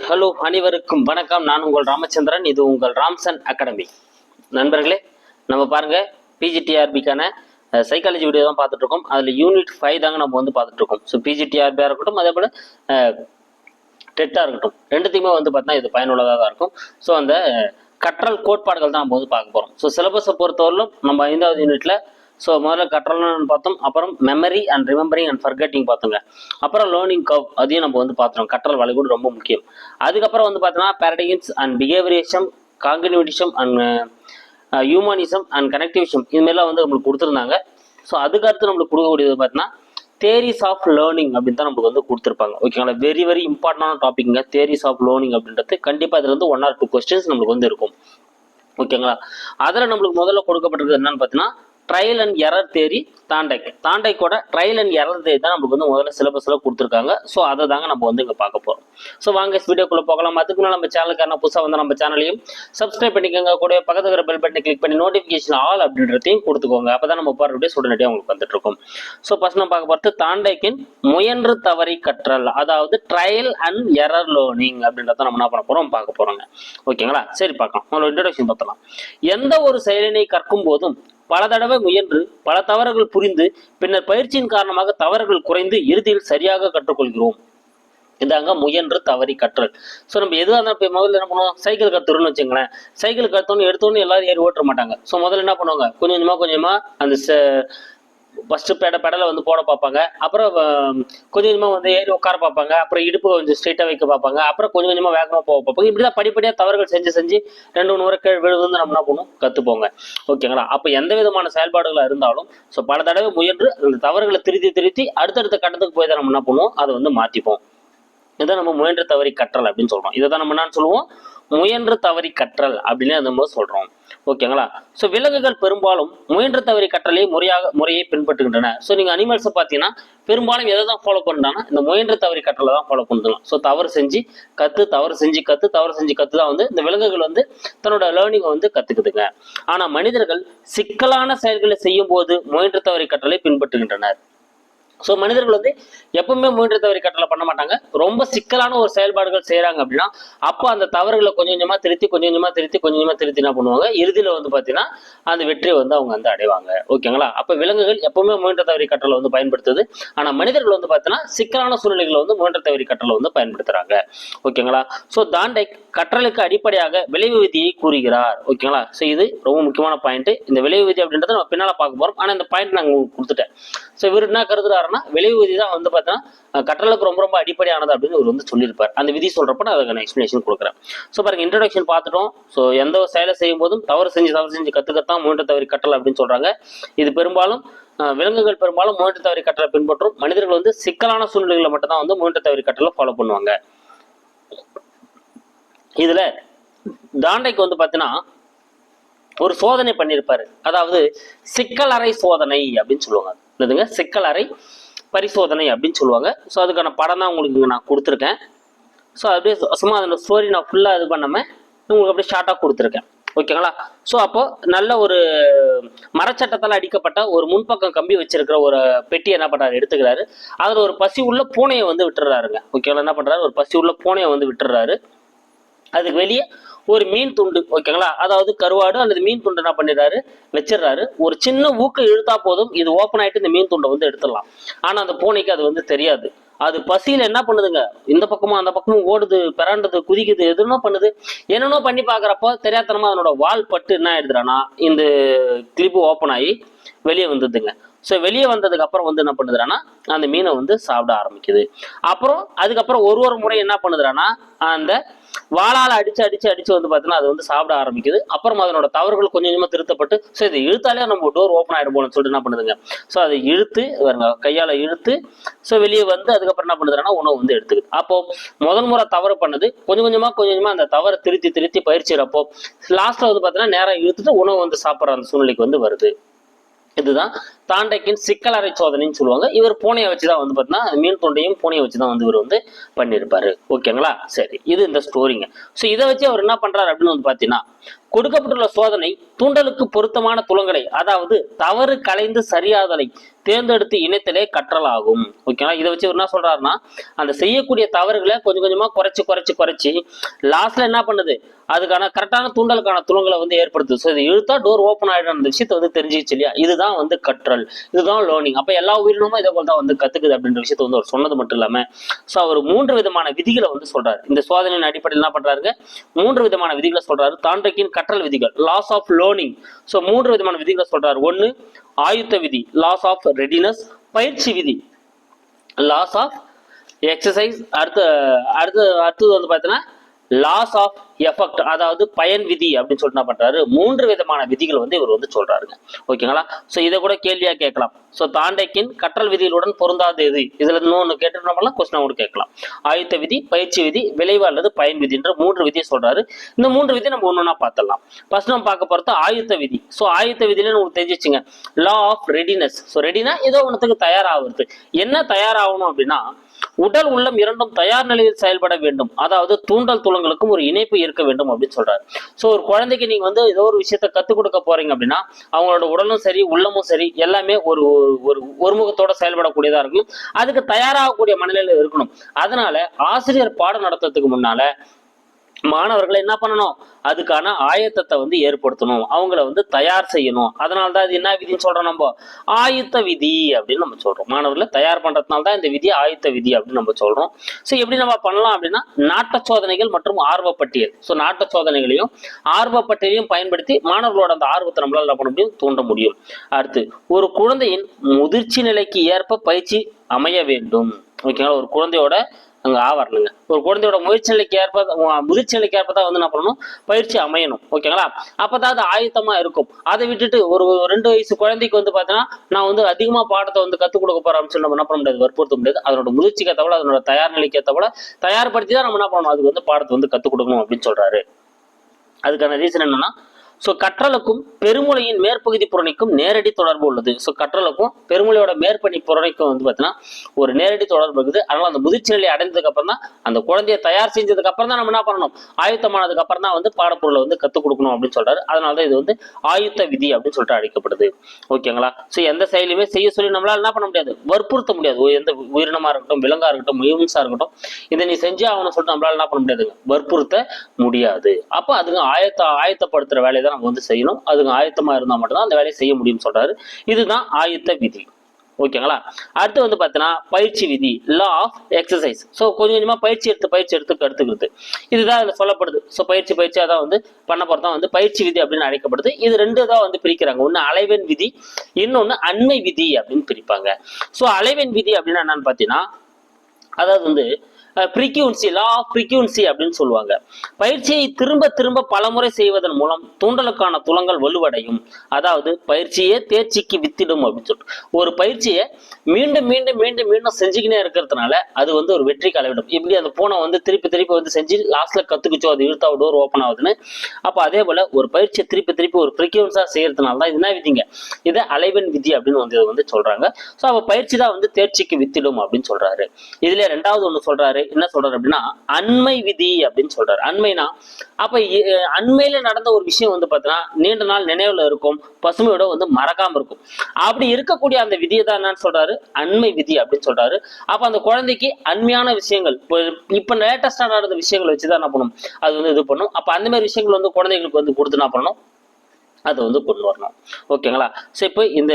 Hello அனைவருக்கும் வணக்கம். நான் உங்கள் ராமச்சந்திரன். இது உங்கள் ராம்சன் அகாடமி. நண்பர்களே நம்ம பாருங்க பிஜிடிஆர்பிக்கான சைக்காலஜி வீடியோ தான் பார்த்துட்டு இருக்கோம் அதில் யூனிட் ஃபைவ் தாங்க நம்ம வந்து பார்த்துட்டு இருக்கோம் ஸோ பிஜிடிஆர்பியாக இருக்கட்டும் அதே போல் டெட்டாக இருக்கட்டும். ரெண்டுத்தையுமே வந்து பார்த்தீங்கன்னா இது பயனுள்ளதாக தான் இருக்கும். ஸோ அந்த கற்றல் கோட்பாடுகள் தான் நம்ம வந்து பார்க்க போகிறோம் ஸோ சிலபஸை பொறுத்தவரையிலும் நம்ம ஐந்தாவது யூனிட்ல ஸோ முதல்ல கற்றல்னு பார்த்தோம். அப்புறம் memory and remembering and forgetting பார்த்தோங்க அப்புறம் லேர்னிங் கவ் அதையும் நம்ம வந்து பார்த்தோம் கற்றல் வளைகூடு ரொம்ப முக்கியம். அதுக்கப்புறம் வந்து பார்த்தோன்னா paradigms and behaviourism cognitivism and humanism and connectivism இதுமாரிலாம் வந்து நம்மளுக்கு கொடுத்துருந்தாங்க. ஸோ அதுக்கு அடுத்து நம்மளுக்கு கொடுக்கக்கூடியது பார்த்தீங்கன்னா தேரிஸ் ஆஃப் லேர்னிங் அப்படின்னு தான் நம்மளுக்கு வந்து கொடுத்துருப்பாங்க. ஓகேங்களா வெரி வெரி இம்பார்ட்டண்டான டாபிக்ங்க தேரிஸ் ஆஃப் லேர்னிங் அப்படின்றது கண்டிப்பாக அதில் வந்து ஒன் ஆர் டூ கொஸ்டின்ஸ் நம்மளுக்கு வந்து இருக்கும். ஓகேங்களா அதில் நம்மளுக்கு முதல்ல கொடுக்கப்பட்டிருக்கிறது என்னன்னு பார்த்தீங்கன்னா ட்ரையல் அண்ட் எரர் தேரி தாண்டைக்கு. தாண்டைக்கோட ட்ரையல் அண்ட் எரர் தேரி தான் நம்மளுக்கு வந்து முதல்ல சிலபஸில் கொடுத்துருக்காங்க. ஸோ அதை தாங்க நம்ம வந்து இங்கே பார்க்க போகிறோம் ஸோ வாங்க வீடியோக்குள்ளே போகலாம். அதுக்கு முன்னாடி நம்ம சேனலுக்கான புதுசாக வந்து நம்ம சேனலையும் சப்ஸ்கிரைப் பண்ணிக்கோங்க. கூட பக்கத்து இருக்கிற பெல் பட்டனை கிளிக் பண்ணி நோட்டிஃபிகேஷன் ஆல் அப்படின்றதையும் கொடுத்துக்கோங்க. அப்போ தான் நம்ம போகிற வீடியோஸ் உடனடியாக உங்களுக்கு வந்துட்டு இருக்கும். ஸோ ஃபஸ்ட் நம்ம பார்க்க போகிறது தாண்டைக்கின் முயன்று தவறி கற்றல் அதாவது ட்ரையல் அண்ட் எரர் லேர்னிங் அப்படின்றத நம்ம என்ன பண்ண போகிறோம் பார்க்க போகிறோங்க ஓகேங்களா சரி பார்க்கலாம். உங்களோட இன்ட்ரடக்ஷன் பார்த்தலாம் எந்த ஒரு செயலினை கற்கும் போதும் பல தடவை முயன்று பல தவறுகள் புரிந்து பின்னர் பயிற்சியின் காரணமாக தவறுகள் குறைந்து இறுதியில் சரியாக கற்றுக்கொள்கிறோம். இதாங்க முயன்று தவறி கற்றல். ஸோ நம்ம எதுவாக இருந்தாலும் இப்போ முதல்ல என்ன பண்ணுவோம்? சைக்கிள் கற்றுறோம்னு வச்சுங்களேன் சைக்கிள் கற்றுன்னு எடுத்தோன்னு எல்லாரும் ஏறி ஓட்ட மாட்டாங்க. ஸோ முதல்ல என்ன பண்ணுவாங்க? கொஞ்சம் கொஞ்சமாக கொஞ்சமாக அந்த ஃபஸ்ட்டு பெட பெடலை வந்து போட பார்ப்பாங்க. அப்புறம் கொஞ்சம் கொஞ்சமாக வந்து ஏறி உட்கார பார்ப்பாங்க. அப்புறம் இடுப்பு கொஞ்சம் ஸ்ட்ரைட்டாக வைக்க பார்ப்பாங்க. அப்புறம் கொஞ்சம் கொஞ்சமாக வேகமாக போக பார்ப்பாங்க. இப்படி தான் படிப்படியாக தவறுகள் செஞ்சு செஞ்சு ரெண்டு மூணு முறை கீழ் விழுந்து நம்ம என்ன பண்ணுவோம்? கற்றுப்போங்க ஓகேங்களா? அப்போ எந்த விதமான செயல்பாடுகளாக இருந்தாலும் ஸோ பல தடவை முயன்று அந்த தவறுகளை திருத்தி திருத்தி அடுத்தடுத்த கட்டத்துக்கு போய் தான் நம்ம என்ன பண்ணுவோம்? அதை வந்து மாற்றிப்போம் இதை நம்ம முயன்று தவறி கற்றல் அப்படின்னு சொல்கிறோம் இதை தான் நம்ம என்னன்னு சொல்லுவோம்? முயன்று தவறி கற்றல் அப்படின்னு நம்ம சொல்கிறோம் ஓகேங்களா? ஸோ விலங்குகள் பெரும்பாலும் முயன்ற தவறி கற்றலை முறையாக முறையை பின்பற்றுகின்றன. ஸோ நீங்க அனிமல்ஸை பார்த்தீங்கன்னா பெரும்பாலும் எதை தான் ஃபாலோ பண்றாங்கன்னா இந்த முயன்ற தவறி கற்றலை தான் ஃபாலோ பண்ணுறாங்க ஸோ தவறு செஞ்சு கத்து தவறு செஞ்சு கத்து தவறு செஞ்சு கற்று தான் வந்து இந்த விலங்குகள் வந்து தன்னோட லேர்னிங்கை வந்து கத்துக்குதுங்க. ஆனால் மனிதர்கள் சிக்கலான செயல்களை செய்யும் போது முயன்ற தவறி கற்றலை பின்பற்றுகின்றனர். ஸோ மனிதர்கள் வந்து எப்பவுமே மூன்று தவறி கட்டளை பண்ண மாட்டாங்க. ரொம்ப சிக்கலான ஒரு செயல்பாடுகள் செய்கிறாங்க அப்படின்னா அப்போ அந்த தவறுகளை கொஞ்சம் கொஞ்சமாக திருத்தி கொஞ்சம் கொஞ்சமாக திருத்தி கொஞ்சம் கொஞ்சமாக திருத்தி என்ன பண்ணுவாங்க? இறுதியில் வந்து பார்த்தீங்கன்னா அந்த வெற்றியை வந்து அவங்க வந்து அடைவாங்க. ஓகேங்களா? அப்போ விலங்குகள் எப்பவுமே மூன்று தவறி கட்டளை வந்து பயன்படுத்துது. ஆனால் மனிதர்கள் வந்து பார்த்தீங்கன்னா சிக்கலான சூழ்நிலைகளை வந்து மூன்று தவறி கட்டளை வந்து பயன்படுத்துகிறாங்க ஓகேங்களா? ஸோ தாண்டை கற்றலுக்கு அடிப்படையாக விளைவு விதியை கூறுகிறார். ஓகேங்களா ஸோ இது ரொம்ப முக்கியமான பாயிண்ட் இந்த விளைவு விதி அப்படின்றத நம்ம பின்னால் பார்க்க போறோம். ஆனால் இந்த பாயிண்ட் நாங்கள் உங்களுக்கு கொடுத்துட்டேன். ஸோ இவர் என்ன கருதுறாருன்னா விளைவு விதி தான் வந்து பார்த்தீங்கன்னா கற்றலுக்கு ரொம்ப ரொம்ப அடிப்படையானது அப்படின்னு இவர் வந்து சொல்லியிருப்பார். அந்த விதி சொல்றப்ப நான் அதுக்கான எக்ஸ்பிளேஷன் கொடுக்குறேன். ஸோ பாருங்க இன்ட்ரடக்ஷன் பார்த்துட்டோம். ஸோ எந்த ஒரு செயலை செய்யும் போதும் தவறு செஞ்சு தவறு செஞ்சு கற்றுக்கத்தான் மூன்று தவறி கட்டல் அப்படின்னு சொல்றாங்க. இது பெரும்பாலும் விலங்குகள் பெரும்பாலும் மூன்று தவறி கற்றலை பின்பற்றும். மனிதர்கள் வந்து சிக்கலான சூழ்நிலைகளை மட்டும்தான் வந்து மூன்று தவறி கற்றலை ஃபாலோ பண்ணுவாங்க. இதில் தாண்டைக்கு வந்து பார்த்தீங்கன்னா ஒரு சோதனை பண்ணியிருப்பாரு அதாவது சிக்கலறை சோதனை அப்படின்னு சொல்லுவாங்க. என்னதுங்க? சிக்கலறை பரிசோதனை அப்படின்னு சொல்லுவாங்க. ஸோ அதுக்கான படம் தான் உங்களுக்கு நான் கொடுத்துருக்கேன். ஸோ அப்படியே சும்மா அதில் ஸ்டோரி நான் ஃபுல்லாக இது பண்ணாமல் உங்களுக்கு அப்படியே ஷார்ட்டாக கொடுத்துருக்கேன். ஓகேங்களா ஸோ அப்போது நல்ல ஒரு மரச்சட்டத்தால் அடிக்கப்பட்ட ஒரு முன்பக்கம் கம்பி வச்சிருக்கிற ஒரு பெட்டி என்ன பண்ணுறாரு எடுத்துக்கிறாரு. அதில் ஒரு பசி உள்ள பூனையை வந்து விட்டுறாருங்க. ஓகேங்களா என்ன பண்ணுறாரு ஒரு பசி உள்ள பூனையை வந்து விட்டுறாரு. அதுக்கு வெளியே ஒரு மீன் துண்டு ஓகேங்களா? அதாவது கருவாடு அல்லது மீன் துண்டு என்ன பண்ணிடுறாரு? வச்சிடுறாரு. ஒரு சின்ன ஊக்க இழுத்தா போதும் இது ஓப்பன் ஆயிட்டு இந்த மீன் துண்டை வந்து எடுத்துடலாம். ஆனா அந்த பூனைக்கு அது வந்து தெரியாது. அது பசியில என்ன பண்ணுதுங்க? இந்த பக்கமும் அந்த பக்கமும் ஓடுது பிறாண்டது குதிக்குது எதுனோ பண்ணுது. என்னென்னோ பண்ணி பாக்குறப்போ தெரியாதனமா அதனோட வால் பட்டு என்ன ஆயிடுதுறானா இந்த கிளிப்பு ஓப்பன் ஆகி வெளியே வந்துடுதுங்க ஸோ வெளியே வந்ததுக்கு அப்புறம் வந்து என்ன பண்ணுதுறானா அந்த மீனை வந்து சாப்பிட ஆரம்பிக்குது. அப்புறம் அதுக்கப்புறம் ஒரு ஒரு முறை என்ன பண்ணுதுறானா அந்த வாளால் அடிச்சு அடிச்சு அடிச்சு வந்து பார்த்தீங்கன்னா அது வந்து சாப்பிட ஆரம்பிக்குது. அப்புறம் அதனோட தவறுகள் கொஞ்சம் கொஞ்சமாக திருத்தப்பட்டு ஸோ இதை இழுத்தாலே நம்ம டோர் ஓப்பன் ஆகிடும் போலன்னு சொல்லிட்டு என்ன பண்ணுதுங்க. ஸோ அதை இழுத்து பாருங்க கையால் இழுத்து ஸோ வெளியே வந்து அதுக்கப்புறம் என்ன பண்ணுதுன்னா உணவு வந்து எடுத்துக்குது. அப்போ முதல் முறை தவறு பண்ணுது கொஞ்சம் கொஞ்சமாக கொஞ்சம் கொஞ்சமாக அந்த தவறை திருத்தி திருத்தி பயிற்சிறப்போ லாஸ்ட்டில் வந்து பார்த்தீங்கன்னா நேராக இழுத்துட்டு உணவு வந்து சாப்பிட்ற அந்த சூழ்நிலைக்கு வந்து வருது. இதுதான் தாண்டைக்கின் சிக்கலறை சோதனைன்னு சொல்லுவாங்க. இவர் பூனையை வச்சு தான் வந்து பார்த்தீங்கன்னா மீன் தொண்டையும் பூனையை வச்சு தான் வந்து இவர் வந்து பண்ணியிருப்பாரு ஓகேங்களா? சரி இது இந்த ஸ்டோரிங்க. ஸோ இதை வச்சு அவர் என்ன பண்றாரு அப்படின்னு வந்து பார்த்தீங்கன்னா கொடுக்கப்பட்டுள்ள சோதனை தூண்டலுக்கு பொருத்தமான துளங்களை அதாவது தவறு கலைந்து சரியாதலை தேர்ந்தெடுத்து இணைத்தலே கற்றலாகும். ஓகேங்களா? இதை வச்சு இவர் என்ன சொல்றாருன்னா அந்த செய்யக்கூடிய தவறுகளை கொஞ்சம் கொஞ்சமா குறைச்சு குறைச்சு குறைச்சு லாஸ்ட்ல என்ன பண்ணுது? அதுக்கான கரெக்டான தூண்டலுக்கான துளங்களை வந்து ஏற்படுத்துது. ஸோ இது இழுத்தா டோர் ஓப்பன் ஆகிடும் அந்த விஷயத்தை வந்து தெரிஞ்சிச்சு இல்லையா? இதுதான் வந்து கற்றல். இதுதான் லேர்னிங் அப்போ எல்லா உயிரினமும் இதே போல தான் வந்து கற்றுக்குது அப்படின்ற விஷயத்தை வந்து அவர் சொன்னது மட்டும் இல்லாமல் ஸோ அவர் மூன்று விதமான விதிகளை வந்து சொல்றாரு. இந்த சோதனையின் அடிப்படையில் என்ன பண்றாருங்க? மூன்று விதமான விதிகளை சொல்றாரு. தாண்டக்கின் கற்றல் விதிகள் லாஸ் ஆஃப் லேர்னிங் ஸோ மூன்று விதமான விதிகளை சொல்றாரு. ஒன்று ஆயுத்த விதி லாஸ் ஆஃப் ரெடினஸ் பயிற்சி விதி லாஸ் ஆஃப் எக்ஸசைஸ் அடுத்து அடுத்து அடுத்தது வந்து பார்த்தீங்கன்னா லாஸ் ஆஃப் எஃபெக்ட் அதாவது பயன் விதி அப்படின்னு சொல்லிட்டு என்ன பண்றாரு? மூன்று விதமான விதிகள் வந்து இவர் வந்து சொல்றாருங்க ஓகேங்களா ஸோ இதை கூட கேள்வியா கேட்கலாம். ஸோ தாண்டைக்கின் கற்றல் விதிகளுடன் பொருந்தாத இது இதுல இன்னொன்று கேட்டு கொஸ்டின் கூட கேட்கலாம். ஆயுத்த விதி பயிற்சி விதி விளைவு அல்லது பயன் விதின்ற மூன்று விதியை சொல்றாரு. இந்த மூன்று விதி நம்ம ஒன்னொன்னா பார்த்துடலாம். ஃபர்ஸ்ட் நம்ம பார்க்க போறது ஆயுத்த விதி. ஸோ ஆயுத்த விதியில உங்களுக்கு தெரிஞ்சிச்சுங்க. லா ஆஃப் ரெடினஸ் ஸோ ரெடினா ஏதோ ஒன்றுத்துக்கு தயாராகிறது. என்ன தயாராகணும் அப்படின்னா உடல் உள்ளம் இரண்டும் தயார் நிலையில் செயல்பட வேண்டும். அதாவது தூண்டல் துளங்களுக்கும் ஒரு இணைப்பு இருக்க வேண்டும் அப்படின்னு சொல்றாரு. ஸோ ஒரு குழந்தைக்கு நீங்க வந்து ஏதோ ஒரு விஷயத்த கத்துக் கொடுக்க போறீங்க அப்படின்னா அவங்களோட உடலும் சரி உள்ளமும் சரி எல்லாமே ஒரு ஒரு- ஒரு ஒருமுகத்தோட செயல்படக்கூடியதா இருக்கும். அதுக்கு தயாராகக்கூடிய மனநிலையில் இருக்கணும். அதனால ஆசிரியர் பாடம் நடத்துறதுக்கு முன்னால மாணவர்களை என்ன பண்ணணும்? அதுக்கான ஆயத்தத்தை வந்து ஏற்படுத்தணும். அவங்கள வந்து தயார் செய்யணும். அதனால தான் இது என்ன விதின்னு சொல்றோம் நம்ம? ஆயுத்த விதி அப்படின்னு நம்ம சொல்றோம். மாணவர்களை தயார் பண்றதுனால தான் இந்த விதி ஆயுத்த விதி அப்படின்னு நம்ம சொல்றோம். ஸோ எப்படி நம்ம பண்ணலாம் அப்படின்னா நாட்ட சோதனைகள் மற்றும் ஆர்வப்பட்டியல். ஸோ நாட்ட சோதனைகளையும் ஆர்வப்பட்டியலையும் பயன்படுத்தி மாணவர்களோட அந்த ஆர்வத்தை நம்மளால் என்ன பண்ண முடியும்? தூண்ட முடியும். அடுத்து ஒரு குழந்தையின் முதிர்ச்சி நிலைக்கு ஏற்ப பயிற்சி அமைய வேண்டும். ஓகேங்களா? ஒரு குழந்தையோட அங்க ஆவரணுங்க. ஒரு குழந்தையோட முயற்சி நிலைக்கு ஏற்ப முதிர்ச்சி நிலைக்கு ஏற்ப தான் வந்து என்ன பண்ணணும்? பயிற்சி அமையணும். ஓகேங்களா அப்பதான் அது ஆயத்தமாக இருக்கும். அதை விட்டுட்டு ஒரு ரெண்டு வயசு குழந்தைக்கு வந்து பார்த்தீங்கன்னா நான் வந்து அதிகமா பாடத்தை வந்து கற்றுக் கொடுக்க போறேன் சொல்லி நம்ம என்ன பண்ண முடியாது? வற்புறுத்த முடியாது. அதனோட முதிர்ச்சிக்கு ஏற்றவள அதனோட தயார் நிலைக்கு ஏற்றவள தயார்படுத்தி தான் நம்ம என்ன பண்ணணும்? அதுக்கு வந்து பாடத்தை வந்து கற்றுக் கொடுக்கணும் அப்படின்னு சொல்றாரு. அதுக்கான ரீசன் என்னன்னா ஸோ கற்றலுக்கும் பெருமொழியின் மேற்பகுதி புறணிக்கும் நேரடி தொடர்பு உள்ளது. ஸோ கற்றலுக்கும் பெருமொழியோட மேற்பணி புறணிக்கும் வந்து பார்த்தீங்கன்னா ஒரு நேரடி தொடர்பு இருக்குது. அதனால் அந்த முதிர்ச்சி நிலை அடைந்ததுக்கு அப்புறம் தான் அந்த குழந்தைய தயார் செஞ்சதுக்கு அப்புறம் தான் நம்ம என்ன பண்ணணும்? ஆயுத்தமானதுக்கு அப்புறம் தான் வந்து பாடப்பொருளை வந்து கற்றுக் கொடுக்கணும் அப்படின்னு சொல்றாரு. அதனால தான் இது வந்து ஆயுத்த விதி அப்படின்னு சொல்லிட்டு அழைக்கப்படுது. ஓகேங்களா? ஸோ எந்த செயலையுமே செய்ய சொல்லி நம்மளால என்ன பண்ண முடியாது? வற்புறுத்த முடியாது. எந்த உயிரினமா இருக்கட்டும் விலங்கா இருக்கட்டும் மியூன்ஸா இருக்கட்டும் இதை நீ செஞ்சே ஆகணும்னு சொல்லிட்டு நம்மளால என்ன பண்ண முடியாதுங்க. வற்புறுத்த முடியாது. அப்போ அதுங்க ஆயத்த ஆயத்தப்படுத்துற வேலையை தான் நம்ம வந்து செய்யணும். அதுங்க ஆயத்தமாக இருந்தால் மட்டும்தான் அந்த வேலையை செய்ய முடியும்னு சொல்றாரு. இதுதான் ஆயத்த விதி. ஓகேங்களா? அடுத்து வந்து பார்த்தீங்கன்னா பயிற்சி விதி. லா ஆஃப் எக்ஸசைஸ் ஸோ கொஞ்சம் கொஞ்சமா பயிற்சி எடுத்து பயிற்சி எடுத்து கற்றுக்கிறது இதுதான் அதில் சொல்லப்படுது. ஸோ பயிற்சி பயிற்சியாக தான் வந்து பண்ண தான் வந்து பயிற்சி விதி அப்படின்னு அழைக்கப்படுது. இது ரெண்டு தான் வந்து பிரிக்கிறாங்க. ஒன்று அலைவெண் விதி இன்னொன்று அண்மை விதி அப்படின்னு பிரிப்பாங்க. ஸோ அலைவெண் விதி அப்படின்னா என்னன்னு பார்த்தீங்கன்னா அதாவது வந்து ஃப்ரீக்யூன்சி லா ஆஃப் ஃப்ரீக்யூன்சி அப்படின்னு சொல்லுவாங்க. பயிற்சியை திரும்ப திரும்ப பலமுறை செய்வதன் மூலம் தூண்டலுக்கான துளங்கள் வலுவடையும். அதாவது பயிற்சியே தேர்ச்சிக்கு வித்திடும் அப்படின்னு சொல்லிட்டு. ஒரு பயிற்சியை மீண்டும் மீண்டும் மீண்டும் மீண்டும் செஞ்சுக்கினே இருக்கிறதுனால அது வந்து ஒரு வெற்றி கலவிடும் இப்படி அந்த பூனை வந்து திருப்பி திருப்பி வந்து செஞ்சு லாஸ்ட்ல கத்துக்குச்சோ அது இழுத்தா டோர் ஓப்பன் ஆகுதுன்னு. அப்போ அதே போல ஒரு பயிற்சியை திருப்பி திருப்பி ஒரு ஃப்ரீக்யூன்ஸா செய்யறதுனால தான் என்ன விதிங்க. இதை அலைவன் விதி அப்படின்னு வந்து இதை வந்து சொல்றாங்க. ஸோ அப்போ பயிற்சி தான் வந்து தேர்ச்சிக்கு வித்திடும் அப்படின்னு சொல்றாரு. இதுல ரெண்டாவது ஒன்று சொல்றாரு. என்ன சொல்றாரு அப்படின்னா அண்மை விதி அப்படின்னு சொல்றாரு. அண்மைனா அப்ப அண்மையில நடந்த ஒரு விஷயம் வந்து பார்த்தீங்கன்னா நீண்ட நாள் நினைவுல இருக்கும் பசுமையோட வந்து மறக்காம இருக்கும். அப்படி இருக்கக்கூடிய அந்த விதியை தான் என்னன்னு சொல்றாரு? அண்மை விதி அப்படின்னு சொல்றாரு. அப்ப அந்த குழந்தைக்கு அண்மையான விஷயங்கள் இப்போ இப்ப லேட்டஸ்டா நடந்த விஷயங்களை வச்சுதான் என்ன பண்ணும் அது வந்து இது பண்ணும் அப்ப அந்த மாதிரி விஷயங்கள் வந்து குழந்தைகளுக்கு வந்து கொடுத்து என்ன பண்ணணும்? அதை வந்து கொண்டு வரணும். ஓகேங்களா? சோ இப்போ இந்த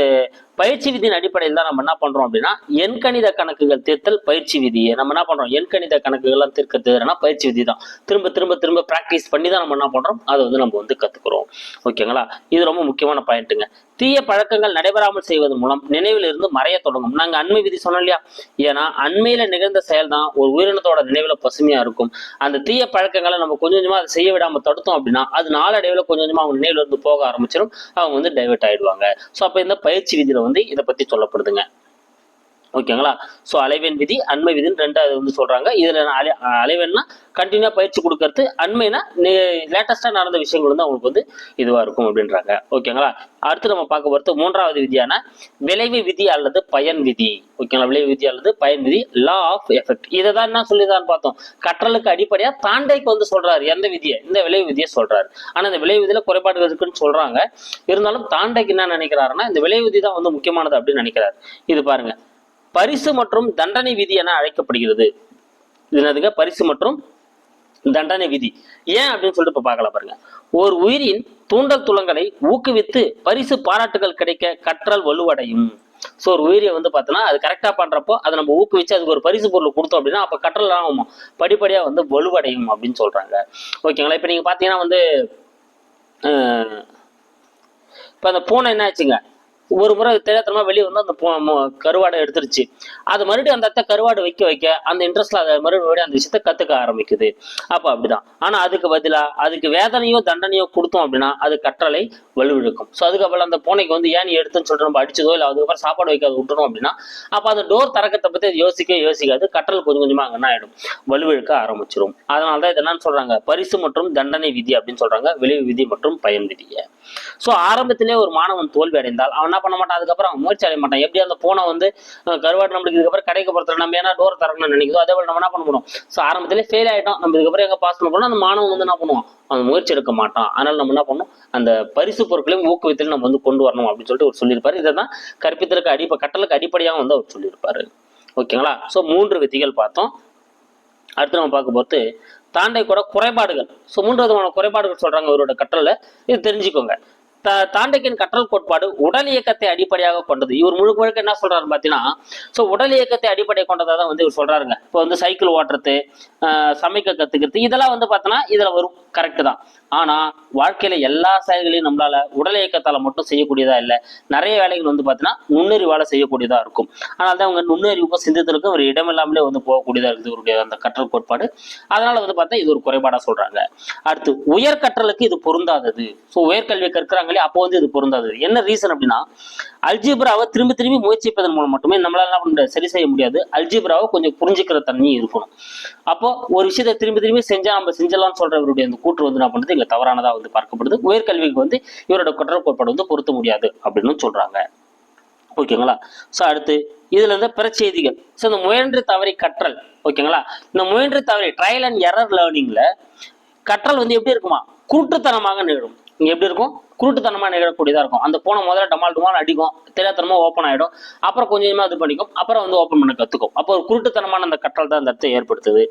பயிற்சி விதியின் அடிப்படையில் தான் நம்ம என்ன பண்றோம் அப்படின்னா எண்கணித கணக்குகள் தீர்த்தல் பயிற்சி விதியை நம்ம என்ன பண்றோம்? எண்கணித கணக்குகள்லாம் தீர்க்க எதுனா பயிற்சி விதி தான். திரும்ப திரும்ப திரும்ப ப்ராக்டிஸ் பண்ணி தான் நம்ம என்ன பண்றோம்? அதை வந்து நம்ம வந்து கத்துக்கிறோம். ஓகேங்களா? இது ரொம்ப முக்கியமான பாயிண்ட்டுங்க தீய பழக்கங்கள் நடைபெறாமல் செய்வது மூலம் நினைவில் இருந்து மறைய தொடங்கும். நாங்க அண்மை விதி சொன்னோம் இல்லையா? ஏன்னா அண்மையில நிகழ்ந்த செயல் தான் ஒரு உயிரினத்தோட நினைவுல பசுமையா இருக்கும். அந்த தீய பழக்கங்களை நம்ம கொஞ்சம் கொஞ்சமா அதை செய்ய விடாம தடுத்தோம் அப்படின்னா அது நாளடைவில் கொஞ்சம் கொஞ்சமா அவங்க நினைவுல இருந்து போக ஆரம்பிச்சிடும் அவங்க வந்து டைவெர்ட் ஆயிடுவாங்க. ஸோ அப்ப இந்த பயிற்சி விதியில வந்து இதை பற்றி சொல்லப்படுதுங்க. ஓகேங்களா ஸோ அலைவெண் விதி அண்மை விதின்னு ரெண்டாவது வந்து சொல்றாங்க. இதுல அலை அலைவெண்னா கண்டினியூ பயிற்சி கொடுக்கறது அண்மைனா லேட்டஸ்டா நடந்த விஷயங்கள் வந்து அவங்களுக்கு வந்து இதுவா இருக்கும் அப்படின்றாங்க. ஓகேங்களா அடுத்து நம்ம பார்க்க போறது மூன்றாவது விதியான விளைவு விதி அல்லது பயன் விதி. ஓகேங்களா விளைவு விதி அல்லது பயன் விதி லா ஆஃப் எஃபெக்ட் இதை தான் என்ன சொல்லிதான் பார்த்தோம். கற்றலுக்கு அடிப்படையா தாண்டைக்கு வந்து சொல்றாரு. எந்த விதியை? இந்த விளைவு விதியை சொல்றாரு. ஆனா இந்த விளைவு விதியில குறைபாடுகள் இருக்குன்னு சொல்றாங்க. இருந்தாலும் தாண்டைக்கு என்ன நினைக்கிறாருன்னா இந்த விளைவு விதி தான் வந்து முக்கியமானது அப்படின்னு நினைக்கிறாரு. இது பாருங்க. பரிசு மற்றும் தண்டனை விதி என அழைக்கப்படுகிறது. இது என்னதுங்க? பரிசு மற்றும் தண்டனை விதி. ஏன் அப்படின்னு சொல்லிட்டு இப்போ பார்க்கலாம் பாருங்க. ஒரு உயிரின் தூண்டல் துளங்களை ஊக்குவித்து பரிசு பாராட்டுகள் கிடைக்க கற்றல் வலுவடையும். ஸோ ஒரு உயிரியை வந்து பார்த்தோன்னா அது கரெக்டாக பண்ணுறப்போ அதை நம்ம ஊக்குவிச்சு அதுக்கு ஒரு பரிசு பொருள் கொடுத்தோம் அப்படின்னா அப்போ கற்றல் ஆகும்? படிப்படியாக வந்து வலுவடையும் அப்படின்னு சொல்கிறாங்க ஓகேங்களா இப்போ நீங்கள் பார்த்தீங்கன்னா வந்து இப்போ அந்த பூனை என்ன ஆச்சுங்க? ஒரு முறை தெரியாதனமா வெளியே வந்து அந்த பூ- கருவாடை எடுத்துருச்சு. அது மறுபடியும் அந்த இடத்த கருவாடு வைக்க வைக்க அந்த இன்ட்ரெஸ்ட்ல அதை மறுபடியும் அந்த விஷயத்த கத்துக்க ஆரம்பிக்குது. அப்ப அப்படிதான். ஆனா அதுக்கு பதிலா அதுக்கு வேதனையோ தண்டனையோ கொடுத்தோம் அப்படின்னா அது கற்றலை வலுவிழுக்கும். ஸோ அதுக்கப்புறம் அந்த பூனைக்கு வந்து ஏன் நீ எடுத்துன்னு சொல்லிட்டு நம்ம அடிச்சதோ இல்லை அதுக்கப்புறம் சாப்பாடு வைக்காது விட்டுறோம் அப்படின்னா அப்ப அந்த டோர் திறக்கத்தை பத்தி அது யோசிக்க யோசிக்காது. கற்றல் கொஞ்சம் கொஞ்சமா அங்க என்ன ஆயிடும்? வலுவிழுக்க ஆரம்பிச்சிடும் அதனால தான் இது என்னன்னு சொல்றாங்க? பரிசு மற்றும் தண்டனை விதி அப்படின்னு சொல்றாங்க. விளைவு விதி மற்றும் பயன் விதியை. ஸோ ஆரம்பத்திலே ஒரு மாணவன் தோல்வி அடைந்தால் அவனா என்ன பண்ண மாட்டான்? அதுக்கப்புறம் முயற்சி அடைய மாட்டான். எப்படி அந்த பூனை வந்து கருவாடு நம்மளுக்கு இதுக்கப்புறம் கடைக்கு பொறுத்தல நம்ம ஏன்னா டோர் தரணும்னு நினைக்கிறோம் அதே போல நம்ம என்ன பண்ண முடியும்? ஸோ ஆரம்பத்திலே ஃபெயில் ஆயிட்டோம். நம்ம இதுக்கப்புறம் எங்க பாஸ் பண்ண போனோம் அந்த மாணவன் வந்து என்ன பண்ணுவான்? அவன் முயற்சி எடுக்க மாட்டான். அதனால நம்ம என்ன பண்ணணும்? அந்த பரிசு பொருட்களையும் ஊக்குவித்தல் நம்ம வந்து கொண்டு வரணும் அப்படின்னு சொல்லிட்டு அவர் சொல்லியிருப்பாரு. இதை தான் கற்பித்தலுக்கு அடிப்ப கட்டலுக்கு அடிப்படையாக வந்து அவர் சொல்லியிருப்பாரு. ஓகேங்களா? ஸோ மூன்று விதிகள் பார்த்தோம். அடுத்து நம்ம பார்க்க போது தாண்டை கூட குறைபாடுகள். ஸோ மூன்று விதமான குறைபாடுகள் சொல்றாங்க இவரோட கற்றல்ல இது தெரிஞ்சுக்கோங்க. த கற்றல் கோட்பாடு உடல் இயக்கத்தை அடிப்படையாக கொண்டது. இவர் முழுக்க முழுக்க என்ன சொல்றாரு பார்த்தீங்கன்னா ஸோ உடல் இயக்கத்தை அடிப்படை கொண்டதா தான் வந்து இவர் சொல்றாருங்க. இப்போ வந்து சைக்கிள் ஓட்டுறது ஆஹ் சமைக்க கத்துக்கிறது இதெல்லாம் வந்து பார்த்தோன்னா இதுல வரும் கரெக்ட் தான். ஆனா வாழ்க்கையில எல்லா செயல்களையும் நம்மளால உடல் இயக்கத்தால மட்டும் செய்யக்கூடியதா இல்லை நிறைய வேலைகள் வந்து பார்த்தீங்கன்னா நுண்ணறிவால செய்யக்கூடியதா இருக்கும். ஆனால் தான் அவங்க நுண்ணறிவுக்கும் சிந்தத்திற்கும் ஒரு இடமில்லாமலே வந்து போகக்கூடியதா இருக்குது இவருடைய அந்த கற்றல் கோட்பாடு. அதனால வந்து பார்த்தா இது ஒரு குறைபாடா சொல்றாங்க. அடுத்து உயர் கற்றலுக்கு இது பொருந்தாதது. ஸோ உயர்கல்வி கற்கிறாங்களே அப்போ வந்து இது பொருந்தாது. என்ன ரீசன் அப்படின்னா அல்ஜிப்ராவை திரும்பி திரும்பி முயற்சிப்பதன் மூலம் மட்டுமே நம்மளால என்ன பண்ண சரி செய்ய முடியாது. அல்ஜிப்ராவை கொஞ்சம் புரிஞ்சுக்கிற தண்ணி இருக்கணும். அப்போ ஒரு விஷயத்தை திரும்பி திரும்பி செஞ்சா நம்ம செஞ்சலாம்னு சொல்றவருடைய அந்த கூற்று வந்து என்ன பண்ணுறது இங்க தவறானதா வந்து பார்க்கப்படுது. உயர்கல்விக்கு வந்து இவரோட குற்ற கோட்பாடு வந்து பொருத்த முடியாது அப்படின்னு சொல்றாங்க. ஓகேங்களா? ஸோ அடுத்து இதுல இருந்து பிற செய்திகள் ஸோ இந்த முயன்று தவறி கற்றல் ஓகேங்களா? இந்த முயன்று தவறி ட்ரையல் அண்ட் எரர் லேர்னிங்ல கற்றல் வந்து எப்படி இருக்குமா? கூட்டுத்தனமாக நிகழும் இங்கே எப்படி இருக்கும்? குருட்டுத்தனமாக நிகழக்கூடியதாக இருக்கும். அந்த போன முதல்ல டமால் டமால் அடிக்கும். தெரியாதனமாக ஓப்பன் ஆகிடும் அப்புறம் கொஞ்சம் இது பண்ணிக்கும். அப்புறம் வந்து ஓப்பன் பண்ண கற்றுக்கும் அப்போ ஒரு குருட்டுத்தனமான அந்த கற்றல் தான் அந்த இடத்தை ஏற்படுத்துது.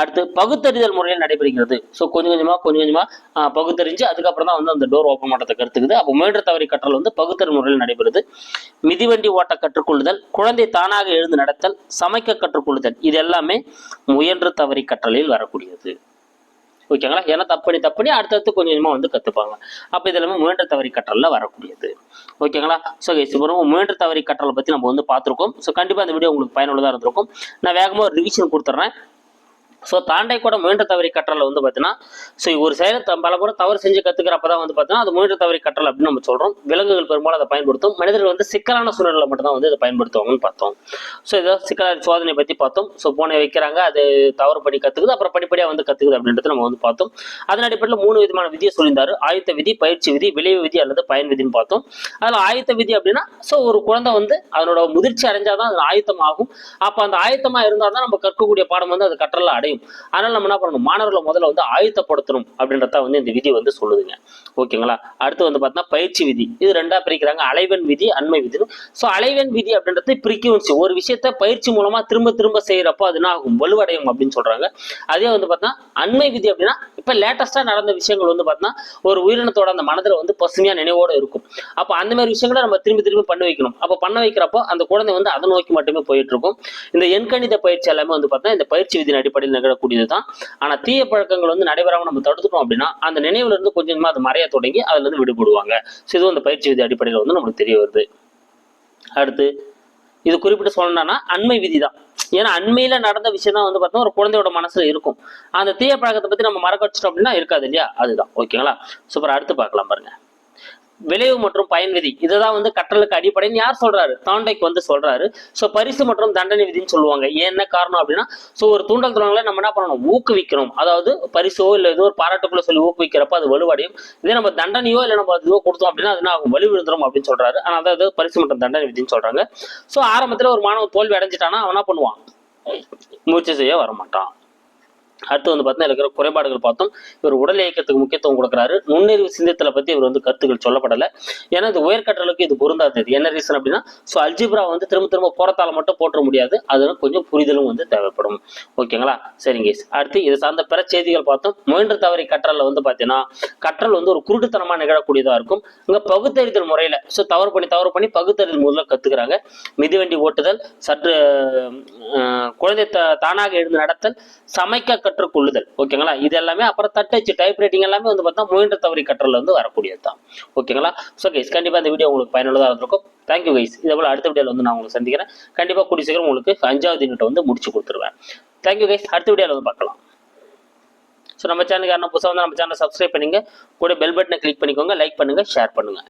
அடுத்து பகுத்தறிதல் முறையில் நடைபெறுகிறது. ஸோ கொஞ்சம் கொஞ்சமாக கொஞ்சம் கொஞ்சமாக பகுத்தறிஞ்சு அதுக்கப்புறம் தான் வந்து அந்த டோர் ஓப்பன் பண்ணுறதை கற்றுக்குது அப்போ முயன்ற தவறி கற்றல் வந்து பகுத்தறிவு முறையில் நடைபெறுது. மிதிவண்டி ஓட்ட கற்றுக்கொள்ளுதல் குழந்தை தானாக எழுந்து நடத்தல் சமைக்க கற்றுக்கொள்ளுதல் இது எல்லாமே முயன்று தவறி கற்றலில் வரக்கூடியது. ஓகேங்களா ஏன்னா தப்பணி தப்பணி அடுத்தடுத்து கொஞ்சம் கொஞ்சமா வந்து கற்றுப்பாங்க அப்போ இது எல்லாமே முயன்ற தவறி கற்றலில் வரக்கூடியது. ஓகேங்களா? ஸோ இப்போ முயன்ற தவறி கற்றலை பற்றி நம்ம வந்து பார்த்துருக்கோம். ஸோ கண்டிப்பாக இந்த வீடியோ உங்களுக்கு பயனுள்ளதாக இருந்திருக்கும். நான் வேகமாக ஒரு ரிவிஷன் கொடுத்துட்றேன் ஸோ தாண்டை கூட முயன்ற தவறி கற்றலை வந்து பார்த்தீங்கன்னா ஸோ ஒரு செயலை பல முறை தவறு செஞ்சு கற்றுக்கிறப்ப தான் வந்து பார்த்தீங்கன்னா அது முயன்ற தவறி கற்றல் அப்படின்னு நம்ம சொல்கிறோம் விலங்குகள் பெரும்பாலும் அதை பயன்படுத்தும். மனிதர்கள் வந்து சிக்கலான சூழ்நிலை மட்டும்தான் வந்து இதை பயன்படுத்துவாங்கன்னு பார்த்தோம். ஸோ இதை சிக்கலான சோதனை பற்றி பார்த்தோம். ஸோ போனை வைக்கிறாங்க அது தவறு பண்ணி கற்றுக்குது அப்புறம் படிப்படியாக வந்து கற்றுக்குது அப்படின்றது நம்ம வந்து பார்த்தோம். அதன் அடிப்படையில் மூணு விதமான விதியை சொல்லியிருந்தார். ஆயுத்த விதி பயிற்சி விதி விளைவு விதி அல்லது பயன் விதின்னு பார்த்தோம். அதில் ஆயுத்த விதி அப்படின்னா ஸோ ஒரு குழந்தை வந்து அதனோட முதிர்ச்சி அடைஞ்சாதான் அது ஆயுத்தமாகும். அப்போ அந்த ஆயுத்தமாக இருந்தால் தான் நம்ம கற்கக்கூடிய பாடம் வந்து அது கற்றலை அடையும். அதனால நம்ம என்ன பண்ணணும்? மாணவர்களை முதல்ல வந்து ஆயுத்தப்படுத்தணும் அப்படின்றத வந்து இந்த விதி வந்து சொல்லுதுங்க. ஓகேங்களா அடுத்து வந்து பார்த்தீங்கன்னா பயிற்சி விதி. இது ரெண்டா பிரிக்கிறாங்க. அலைவன் விதி அண்மை விதி ஸோ அலைவன் விதி அப்படின்றது பிரிக்குவன்சி ஒரு விஷயத்த பயிற்சி மூலமா திரும்ப திரும்ப செய்யறப்போ அது என்ன ஆகும்? வலுவடையும் அப்படின்னு சொல்றாங்க. அதே வந்து பார்த்தீங்கன்னா அண்மை விதி அப்படின்னா இப்போ லேட்டஸ்டா நடந்த விஷயங்கள் வந்து பார்த்தீங்கன்னா ஒரு உயிரினத்தோட அந்த மனதில் வந்து பசுமையா நினைவோட இருக்கும். அப்போ அந்த மாதிரி விஷயங்களை நம்ம திரும்பி திரும்பி பண்ண வைக்கணும். அப்போ பண்ண வைக்கிறப்போ அந்த குழந்தை வந்து அதை நோக்கி மட்டுமே போயிட்டு இருக்கும். இந்த எண்கணித பயிற்சி எல்லாமே வந்து பார்த்தீங்கன்னா இந்த பயிற்சி விதியின் அடிப்படையில் நிகழக்கூடியது தான் ஆனால் தீய பழக்கங்கள் வந்து நடைபெறாமல் நம்ம தடுத்துட்டோம் அப்படின்னா அந்த நினைவுல இருந்து கொஞ்சமாக கொஞ்சமா அது மறைய தொடங்கி அதுல இருந்து விடுபடுவாங்க. ஸோ இதுவும் அந்த பயிற்சி விதி அடிப்படையில் வந்து நம்மளுக்கு தெரிய வருது. அடுத்து இது குறிப்பிட்டு சொல்லணும்னா அண்மை விதி தான் ஏன்னா அண்மையில நடந்த விஷயம் தான் வந்து பார்த்தோம்னா ஒரு குழந்தையோட மனசுல இருக்கும். அந்த தீய பழக்கத்தை பத்தி நம்ம மறக்க வச்சிட்டோம் அப்படின்னா இருக்காது இல்லையா? அதுதான். ஓகேங்களா? சூப்பர் அடுத்து பார்க்கலாம் பாருங்க. விளைவு மற்றும் பயன் விதி. இதுதான் வந்து கற்றலுக்கு அடிப்படைன்னு யார் சொல்றாரு? தாண்டைக்கு வந்து சொல்றாரு. ஸோ பரிசு மற்றும் தண்டனை விதின்னு சொல்லுவாங்க. என்ன காரணம் அப்படின்னா ஸோ ஒரு தூண்டல் துறங்களை நம்ம என்ன பண்ணணும்? ஊக்குவிக்கணும். அதாவது பரிசோ இல்லை ஏதோ ஒரு பாராட்டுக்குள்ள சொல்லி ஊக்குவிக்கிறப்ப அது வலுவடையும். இதே நம்ம தண்டனையோ இல்லை நம்ம இதுவோ கொடுத்தோம் அப்படின்னா அது என்ன ஆகும்? வலு விழுந்துரும் அப்படின்னு சொல்றாரு. ஆனால் அதாவது பரிசு மற்றும் தண்டனை விதின்னு சொல்றாங்க. ஸோ ஆரம்பத்தில் ஒரு மாணவன் தோல்வி அடைஞ்சிட்டானா அவன் என்ன பண்ணுவான்? முயற்சி செய்ய வரமாட்டான். அடுத்து வந்து பார்த்தீங்கன்னா இருக்கிற குறைபாடுகள் பார்த்தோம். இவர் உடல் இயக்கத்துக்கு முக்கியத்துவம் கொடுக்குறாரு. நுண்ணறிவு சிந்தத்தில் பற்றி இவர் வந்து கருத்துக்கள் சொல்லப்படலை. ஏன்னா இது உயர்கற்றலுக்கு இது பொருந்தாதது. என்ன ரீசன் அப்படின்னா ஸோ அல்ஜிப்ரா வந்து திரும்ப திரும்ப போறத்தால மட்டும் போற்ற முடியாது. அதனால கொஞ்சம் புரிதலும் வந்து தேவைப்படும். ஓகேங்களா? சரிங்க அடுத்து இது சார்ந்த பிற செய்திகள் பார்த்தோம். முயன்று தவறி கற்றலில் வந்து பார்த்தீங்கன்னா கற்றல் வந்து ஒரு குருட்டுத்தனமாக நிகழக்கூடியதாக இருக்கும். இங்கே பகுத்தறிதல் முறையில் ஸோ தவறு பண்ணி தவறு பண்ணி பகுத்தறிதல் முதல்ல கற்றுக்கிறாங்க மிதிவண்டி ஓட்டுதல் சற்று குழந்தை த தானாக எழுந்து நடத்தல் சமைக்க கற்றுக்கொள்ளுதல். ஓகேங்களா? இது எல்லாமே அப்புறம் தட்டச்சு டைப் ரைட்டிங் எல்லாமே வந்து பார்த்தா முயன்ற தவறி கற்றல வந்து வரக்கூடியது தான். ஓகேங்களா? ஸோ கைஸ் கண்டிப்பாக இந்த வீடியோ உங்களுக்கு பயனுள்ளதாக இருந்திருக்கும். தேங்க்யூ கைஸ் இதே போல் அடுத்த வீடியோவில் வந்து நான் உங்களுக்கு சந்திக்கிறேன். கண்டிப்பாக கூடிய சீக்கிரம் உங்களுக்கு அஞ்சாவது யூனிட் வந்து முடிச்சு கொடுத்துருவேன். தேங்க்யூ கைஸ் அடுத்த வீடியோவில் வந்து பார்க்கலாம். ஸோ நம்ம சேனலுக்கு யாரும் புதுசாக வந்து நம்ம சேனலை சப்ஸ்கிரைப் பண்ணிங்க. கூட பெல் பட்டனை கிளிக் பண்ணிக்கோங்க. லைக் பண்ணுங்கள் ஷேர் பண்ணுங்கள்